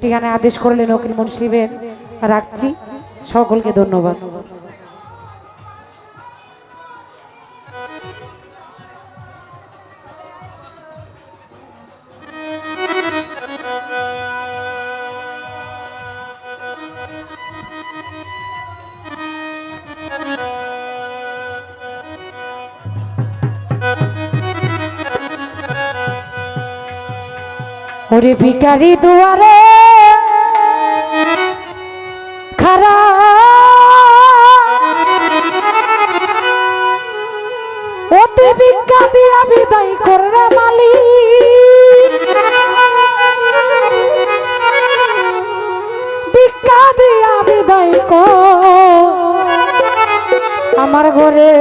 ঠিকানায় আদেশ করলেন ওকিল মুন্সিবের। রাখছি। সকলকে ধন্যবাদ। ওরে ভিকারি দুয়ারে ভিক্ষা দিয়া বিদায় আমার ঘরে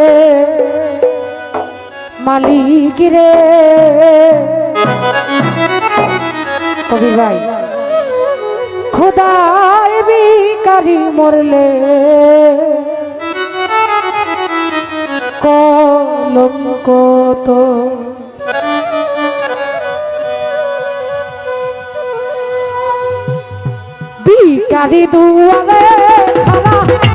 মালিক রে। কবি ভাই খোদায় বিকারি মরলে কলঙ্ক তো বিকারি দুয়ারে খারা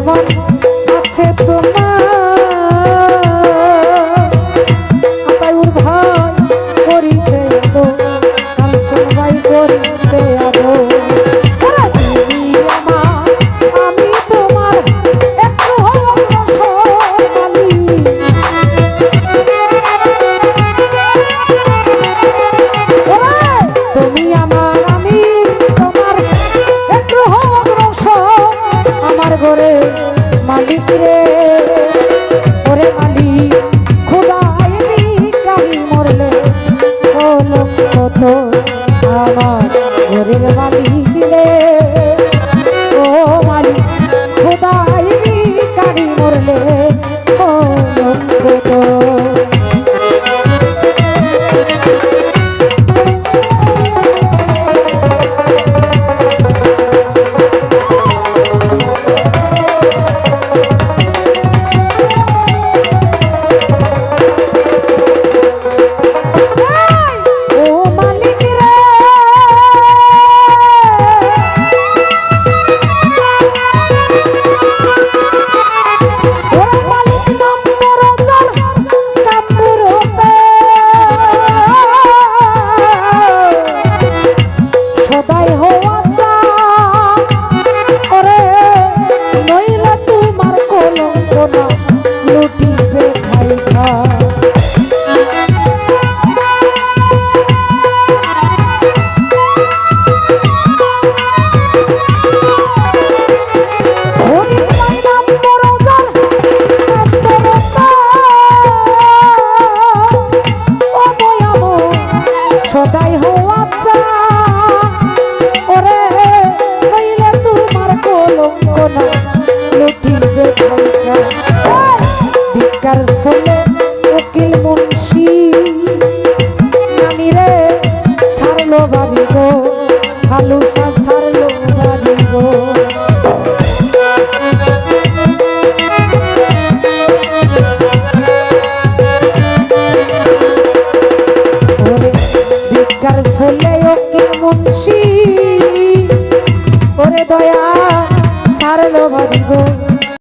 one সাগরে মাটি তীরে ওরে মাটি খুদাই কাহি মরলে হলো কত আমার ঘরের মাটি তীরে ও মালি খুদাই কাহি মরলে